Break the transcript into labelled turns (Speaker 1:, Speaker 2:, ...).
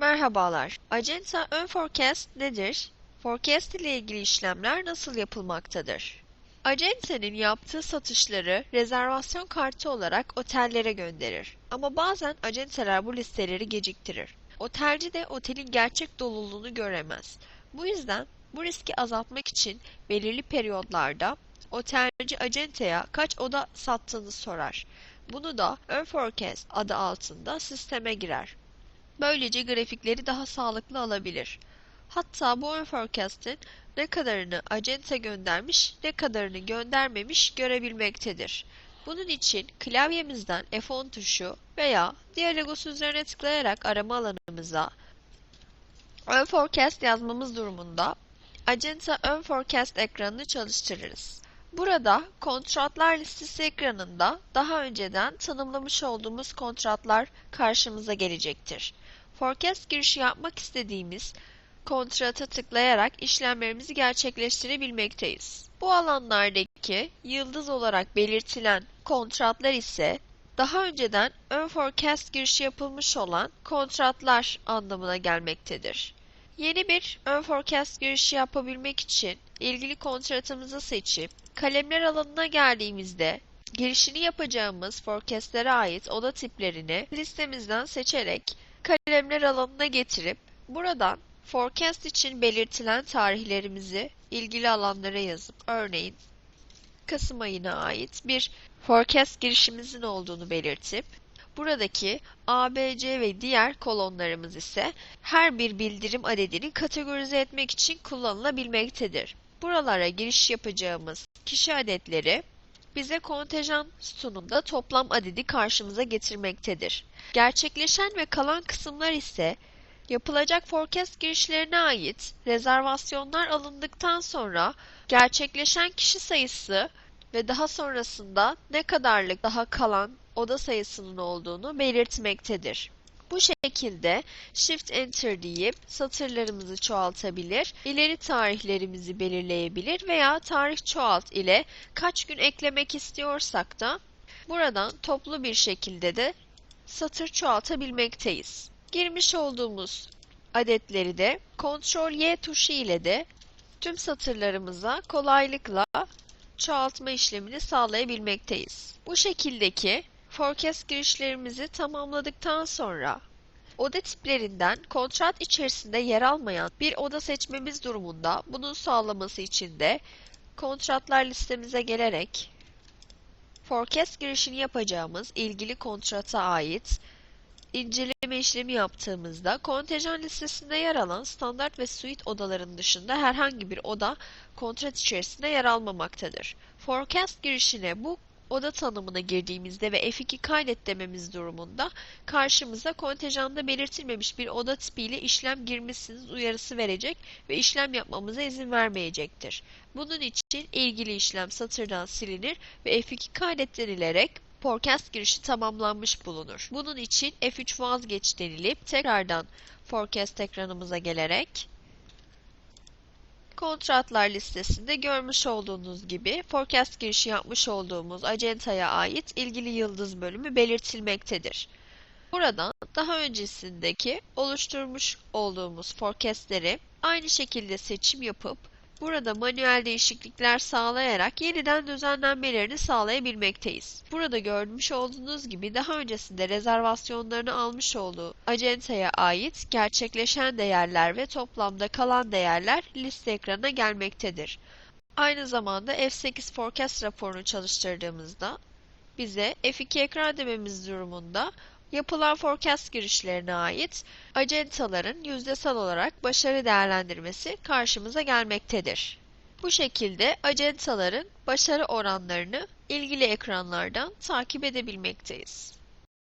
Speaker 1: Merhabalar. Acenta ön forecast nedir? Forecast ile ilgili işlemler nasıl yapılmaktadır? Acenta'nın yaptığı satışları rezervasyon kartı olarak otellere gönderir. Ama bazen acenteler bu listeleri geciktirir. Otelci de otelin gerçek doluluğunu göremez. Bu yüzden bu riski azaltmak için belirli periyodlarda otelci acentaya kaç oda sattığını sorar. Bunu da ön forecast adı altında sisteme girer. Böylece grafikleri daha sağlıklı alabilir. Hatta bu ön forecast'in ne kadarını acente göndermiş, ne kadarını göndermemiş görebilmektedir. Bunun için klavyemizden F10 tuşu veya diğer logosu üzerine tıklayarak arama alanımıza ön forecast yazmamız durumunda Acenta ön forecast ekranını çalıştırırız. Burada kontratlar listesi ekranında daha önceden tanımlamış olduğumuz kontratlar karşımıza gelecektir. Forecast girişi yapmak istediğimiz kontrata tıklayarak işlemlerimizi gerçekleştirebilmekteyiz. Bu alanlardaki yıldız olarak belirtilen kontratlar ise daha önceden ön forecast girişi yapılmış olan kontratlar anlamına gelmektedir. Yeni bir ön forecast girişi yapabilmek için ilgili kontratımızı seçip kalemler alanına geldiğimizde girişini yapacağımız forecastlere ait oda tiplerini listemizden seçerek kalemler alanına getirip buradan forecast için belirtilen tarihlerimizi ilgili alanlara yazıp örneğin Kasım ayına ait bir forecast girişimizin olduğunu belirtip buradaki A, B, C ve diğer kolonlarımız ise her bir bildirim adedini kategorize etmek için kullanılabilmektedir. Buralara giriş yapacağımız kişi adetleri bize kontenjan sütununda toplam adedi karşımıza getirmektedir. Gerçekleşen ve kalan kısımlar ise yapılacak forecast girişlerine ait rezervasyonlar alındıktan sonra gerçekleşen kişi sayısı ve daha sonrasında ne kadarlık daha kalan oda sayısının olduğunu belirtmektedir. Bu şekilde Shift Enter deyip satırlarımızı çoğaltabilir, ileri tarihlerimizi belirleyebilir veya tarih çoğalt ile kaç gün eklemek istiyorsak da buradan toplu bir şekilde de satır çoğaltabilmekteyiz. Girmiş olduğumuz adetleri de Ctrl Y tuşu ile de tüm satırlarımıza kolaylıkla çoğaltma işlemini sağlayabilmekteyiz. Bu şekildeki forecast girişlerimizi tamamladıktan sonra oda tiplerinden kontrat içerisinde yer almayan bir oda seçmemiz durumunda bunun sağlaması için de kontratlar listemize gelerek forecast girişini yapacağımız ilgili kontrata ait inceleme işlemi yaptığımızda kontenjan listesinde yer alan standart ve suite odaların dışında herhangi bir oda kontrat içerisinde yer almamaktadır. Forecast girişine bu oda tanımına girdiğimizde ve F2 kaydet dememiz durumunda karşımıza kontenjanda belirtilmemiş bir oda tipiyle işlem girmişsiniz uyarısı verecek ve işlem yapmamıza izin vermeyecektir. Bunun için ilgili işlem satırdan silinir ve F2 kaydet denilerek forecast girişi tamamlanmış bulunur. Bunun için F3 vazgeç denilip tekrardan forecast ekranımıza gelerek kontratlar listesinde görmüş olduğunuz gibi forecast girişi yapmış olduğumuz acentaya ait ilgili yıldız bölümü belirtilmektedir. Buradan daha öncesindeki oluşturmuş olduğumuz forecastleri aynı şekilde seçim yapıp Burada manuel değişiklikler sağlayarak yeniden düzenlenmelerini sağlayabilmekteyiz. Burada görmüş olduğunuz gibi daha öncesinde rezervasyonlarını almış olduğu acentaya ait gerçekleşen değerler ve toplamda kalan değerler liste ekranına gelmektedir. Aynı zamanda F8 Forecast raporunu çalıştırdığımızda bize F2 ekran dememiz durumunda yapılan forecast girişlerine ait acentaların yüzdesel olarak başarı değerlendirmesi karşımıza gelmektedir. Bu şekilde acentaların başarı oranlarını ilgili ekranlardan takip edebilmekteyiz.